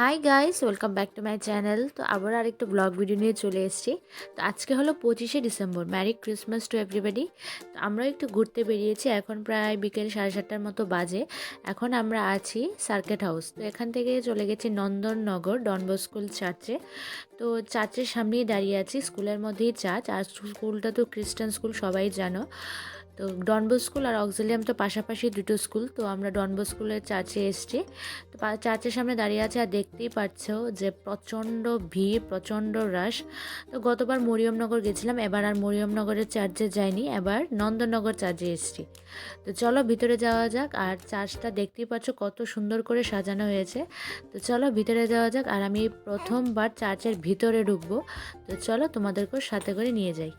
Hi guys welcome back to my channel তো আবার আরেকটা ব্লগ ভিডিও নিয়ে চলে এসেছি। তো আজকে হলো পঁচিশে December. Merry Christmas to everybody তো আমরা একটু ঘুরতে বেরিয়েছি। এখন প্রায় বিকেল সাড়ে সাতটার মতো বাজে। এখন আমরা আছি সার্কেট হাউস তো এখান থেকে চলে গেছি নন্দননগর ডনবস্কুল চার্চে তো চার্চের সামনেই দাঁড়িয়ে আছি। স্কুলের মধ্যেই চার্চ আর স্কুলটা তো খ্রিস্টান স্কুল সবাই জানো। তো ডনবো স্কুল আর অক্সিলিয়াম তো পাশাপাশি দুটো স্কুল তো আমরা ডনবো স্কুলের চার্চে এসছি। তো চার্চের সামনে দাঁড়িয়ে আছে আর দেখতেই পাচ্ছ যে প্রচণ্ড ভিড়, প্রচণ্ড রাশ তো গতবার মরিয়মনগর গেছিলাম, এবার আর মরিয়মনগরের চার্চে যাইনি, এবার নন্দনগর চার্চে এসছি। তো চলো ভিতরে যাওয়া যাক, আর চার্চটা দেখতেই পাচ্ছ কত সুন্দর করে সাজানো হয়েছে। তো চলো ভিতরে যাওয়া যাক, আর আমি প্রথমবার চার্চের ভিতরে ঢুকবো। তো চলো তোমাদেরকেও সাথে করে নিয়ে যাই।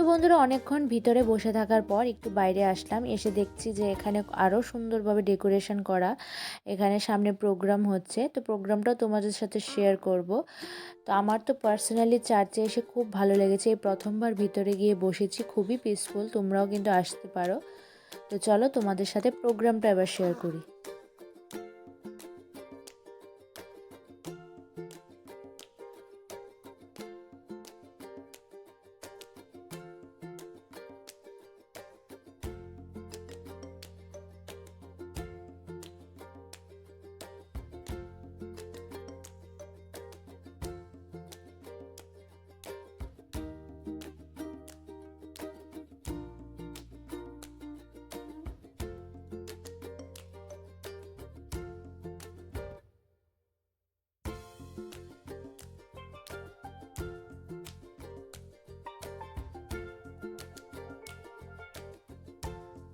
তো বন্ধুরা অনেকক্ষণ ভিতরে বসে থাকার পর একটু বাইরে আসলাম। এসে দেখছি যে এখানে আরও সুন্দরভাবে ডেকোরেশন করা এখানে সামনে প্রোগ্রাম হচ্ছে। তো প্রোগ্রামটাও তোমাদের সাথে শেয়ার করব। তো আমার তো পার্সোনালি চার্চে এসে খুব ভালো লেগেছে। এই প্রথমবার ভিতরে গিয়ে বসেছি, খুবই পিসফুল তোমরাও কিন্তু আসতে পারো। তো চলো তোমাদের সাথে প্রোগ্রামটা এবার শেয়ার করি।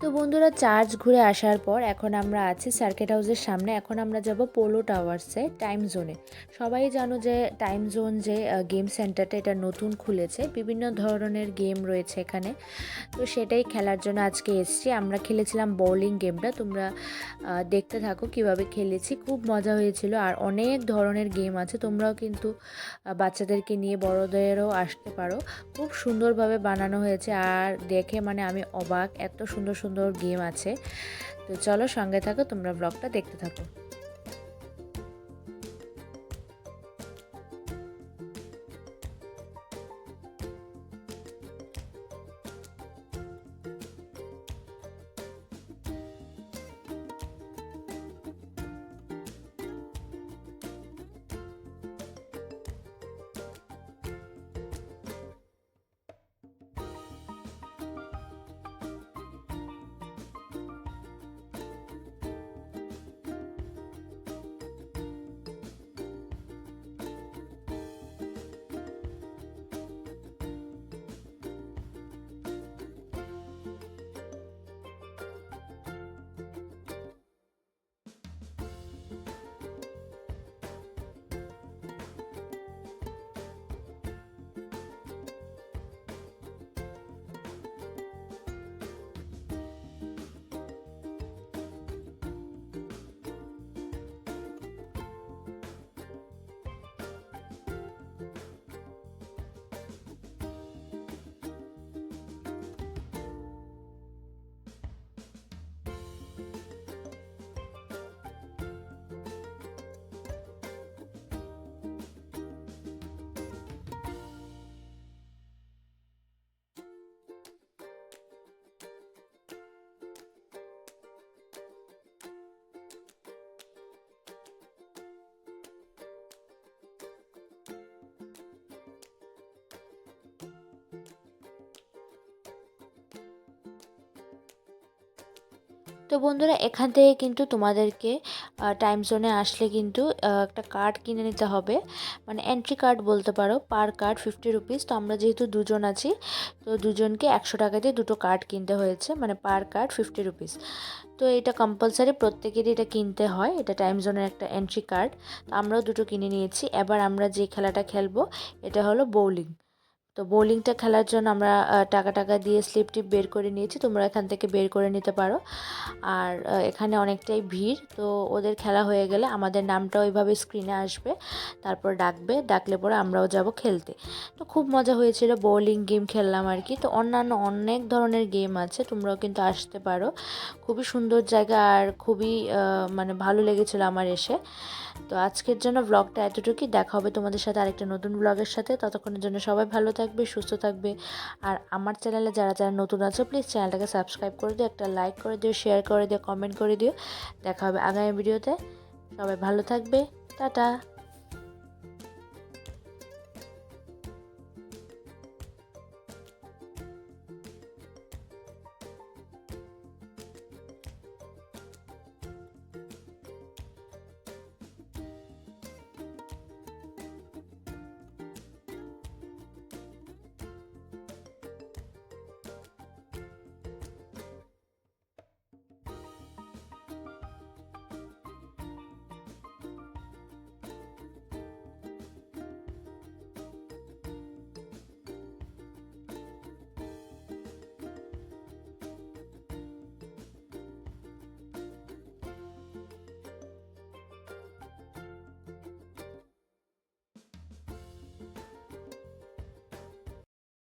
তো বন্ধুরা চার্জ ঘুরে আসার পর এখন আমরা আছি সার্কিট হাউসের সামনে। এখন আমরা যাব পোলো টাওয়ার্সে, টাইম জোনে। সবাই জানো যে টাইম জোন যে গেম সেন্টারটা এটা নতুন খুলেছে। বিভিন্ন ধরনের গেম রয়েছে এখানে। তো সেটাই খেলার জন্য আজকে এসছি। আমরা খেলেছিলাম বোলিং গেমটা তোমরা দেখতে থাকো কীভাবে খেলেছি। খুব মজা হয়েছিল। আর অনেক ধরনের গেম আছে। তোমরাও কিন্তু বাচ্চাদেরকে নিয়ে বড়দেরও আসতে পারো। খুব সুন্দরভাবে বানানো হয়েছে। আর দেখে মানে আমি অবাক। এত সুন্দর সুন্দর গেম আছে। তো চলো সঙ্গে থাকো তোমরা ব্লগটা দেখতে থাকো। তো বন্ধুরা, এখান থেকে কিন্তু তোমাদেরকে টাইম জোনে আসলে কিন্তু একটা কার্ড কিনে নিতে হবে। মানে এন্ট্রি কার্ড বলতে পারো পার কার্ড ফিফটি রুপিস তো আমরা যেহেতু দুজন আছি, তো দুজনকে একশো টাকা দিয়ে দুটো কার্ড কিনতে হয়েছে মানে পার কার্ড ফিফটি রুপিস তো এটা কম্পালসারি প্রত্যেকেরই এটা কিনতে হয়, এটা টাইম জোনের একটা এন্ট্রি কার্ড তো আমরাও দুটো কিনে নিয়েছি। এবার আমরা যে খেলাটা খেলব, এটা হলো বোলিং তো বোলিংটা খেলার জন্য আমরা টাকা টাকা দিয়ে স্লিপ টিপ বের করে নিয়েছি, তোমরা এখান থেকে বের করে নিতে পারো। আর এখানে অনেকটাই ভিড়, তো ওদের খেলা হয়ে গেলে আমাদের নামটা ওইভাবে স্ক্রিনে আসবে, তারপর ডাকবে, ডাকলে পরে আমরাও যাব খেলতে। তো খুব মজা হয়েছিল বোলিং গেম খেললাম আর কি। তো অন্যান্য অনেক ধরনের গেম আছে, তোমরাও কিন্তু আসতে পারো। খুবই সুন্দর জায়গা আর খুবই মানে ভালো লেগেছিলো আমার এসে। তো আজকের জন্য ব্লগটা এতটুকুই। দেখা হবে তোমাদের সাথে আরেকটা নতুন ব্লগের সাথে। ততক্ষণের জন্য সবাই ভালো থাকবে, সুস্থ থাকবে। আর আমার চ্যানেলে যারা যারা নতুন আছো প্লিজ চ্যানেলটাকে সাবস্ক্রাইব করে দিও, একটা লাইক করে দিও শেয়ার করে দিও কমেন্ট করে দিও। দেখা হবে আগামী ভিডিওতে সবাই ভালো থাকবে। টাটা!